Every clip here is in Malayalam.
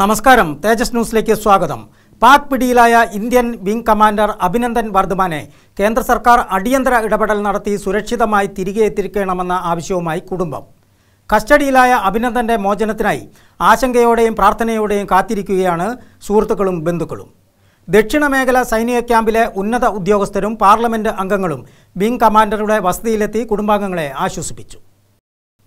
നമസ്കാരം. തേജസ് ന്യൂസിലേക്ക് സ്വാഗതം. പാക് പിടിയിലായ ഇന്ത്യൻ വിംഗ് കമാൻഡർ അഭിനന്ദൻ വർദ്ധമാനെ കേന്ദ്ര സർക്കാർ അടിയന്തര ഇടപെടൽ നടത്തി സുരക്ഷിതമായി തിരികെ എത്തിക്കണമെന്ന ആവശ്യവുമായി കുടുംബം. കസ്റ്റഡിയിലായ അഭിനന്ദന്റെ മോചനത്തിനായി ആശങ്കയോടെയും പ്രാർത്ഥനയോടെയും കാത്തിരിക്കുകയാണ് സുഹൃത്തുക്കളും ബന്ധുക്കളും. ദക്ഷിണ മേഖല സൈനിക ക്യാമ്പിലെ ഉന്നത ഉദ്യോഗസ്ഥരും പാർലമെന്റ് അംഗങ്ങളും വിംഗ് കമാൻഡറുടെ വസതിയിലെത്തി കുടുംബാംഗങ്ങളെ ആശ്വസിപ്പിച്ചു.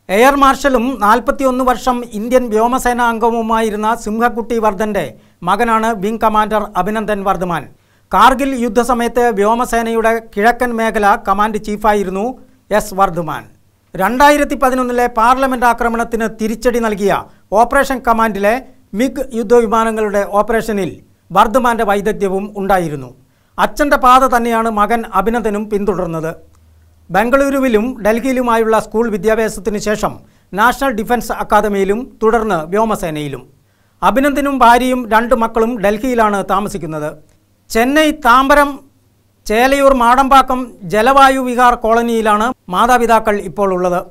എയർ മാർഷലും നാൽപ്പത്തിയൊന്ന് വർഷം ഇന്ത്യൻ വ്യോമസേനാ അംഗവുമായിരുന്ന സിംഹക്കുട്ടി വർദ്ധന്റെ മകനാണ് വിംഗ് കമാൻഡർ അഭിനന്ദൻ വർദ്ധമാൻ. കാർഗിൽ യുദ്ധസമയത്ത് വ്യോമസേനയുടെ കിഴക്കൻ മേഖല കമാൻഡ് ചീഫായിരുന്നു എസ് വർദ്ധമാൻ. രണ്ടായിരത്തി പതിനൊന്നിലെ പാർലമെന്റ് ആക്രമണത്തിന് തിരിച്ചടി നൽകിയ ഓപ്പറേഷൻ കമാൻഡിലെ മിഗ് യുദ്ധവിമാനങ്ങളുടെ ഓപ്പറേഷനിൽ വർദ്ധമാന്റെ വൈദഗ്ധ്യവും ഉണ്ടായിരുന്നു. അച്ഛന്റെ പാത തന്നെയാണ് മകൻ അഭിനന്ദനും പിന്തുടർന്നത്. ബംഗളൂരുവിലും ഡൽഹിയിലുമായുള്ള സ്കൂൾ വിദ്യാഭ്യാസത്തിനു ശേഷം നാഷണൽ ഡിഫൻസ് അക്കാദമിയിലും തുടർന്ന് വ്യോമസേനയിലും. അഭിനന്ദനും ഭാര്യയും രണ്ട് മക്കളും ഡൽഹിയിലാണ് താമസിക്കുന്നത്. ചെന്നൈ താമ്പരം ചേലയൂർ മാടമ്പാക്കം ജലവായു വിഹാർ കോളനിയിലാണ് മാതാപിതാക്കൾ ഇപ്പോൾ ഉള്ളത്.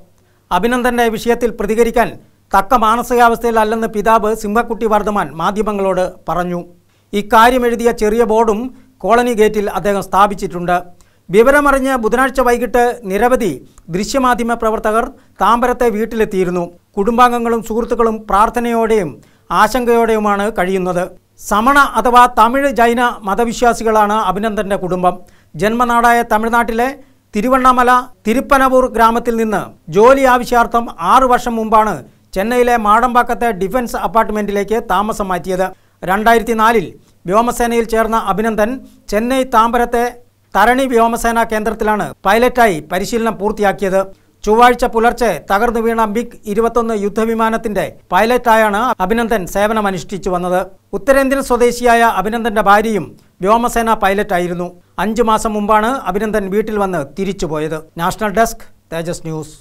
അഭിനന്ദന്റെ വിഷയത്തിൽ പ്രതികരിക്കാൻ തക്ക മാനസികാവസ്ഥയിലല്ലെന്ന് പിതാവ് സിംഹക്കുട്ടി വർദ്ധമാൻ മാധ്യമങ്ങളോട് പറഞ്ഞു. ഇക്കാര്യമെഴുതിയ ചെറിയ ബോർഡും കോളനി ഗേറ്റിൽ അദ്ദേഹം സ്ഥാപിച്ചിട്ടുണ്ട്. വിവരമറിഞ്ഞ് ബുധനാഴ്ച വൈകിട്ട് നിരവധി ദൃശ്യമാധ്യമ പ്രവർത്തകർ താമ്പരത്തെ വീട്ടിലെത്തിയിരുന്നു. കുടുംബാംഗങ്ങളും സുഹൃത്തുക്കളും പ്രാർത്ഥനയോടെയും ആശങ്കയോടെയുമാണ് കഴിയുന്നത്. സമണ അഥവാ തമിഴ് ജൈന മതവിശ്വാസികളാണ് അഭിനന്ദന്റെ കുടുംബം. ജന്മനാടായ തമിഴ്നാട്ടിലെ തിരുവണ്ണാമല തിരുപ്പനവൂർ ഗ്രാമത്തിൽ നിന്ന് ജോലി ആവശ്യാർത്ഥം ആറു വർഷം മുമ്പാണ് ചെന്നൈയിലെ മാടമ്പാക്കത്തെ ഡിഫൻസ് അപ്പാർട്ട്മെന്റിലേക്ക് താമസം മാറ്റിയത്. രണ്ടായിരത്തി നാലിൽ വ്യോമസേനയിൽ ചേർന്ന അഭിനന്ദൻ ചെന്നൈ താമ്പരത്തെ തരണി വ്യോമസേനാ കേന്ദ്രത്തിലാണ് പൈലറ്റായി പരിശീലനം പൂർത്തിയാക്കിയത്. ചൊവ്വാഴ്ച പുലർച്ചെ തകർന്നു വീണ ബിഗ് ഇരുപത്തൊന്ന് യുദ്ധവിമാനത്തിന്റെ പൈലറ്റായാണ് അഭിനന്ദൻ സേവനമനുഷ്ഠിച്ചു വന്നത്. ഉത്തരേന്ത്യൻ സ്വദേശിയായ അഭിനന്ദന്റെ ഭാര്യയും വ്യോമസേന പൈലറ്റായിരുന്നു. അഞ്ചു മാസം മുമ്പാണ് അഭിനന്ദൻ വീട്ടിൽ വന്ന് തിരിച്ചുപോയത്. National desk Tejas news.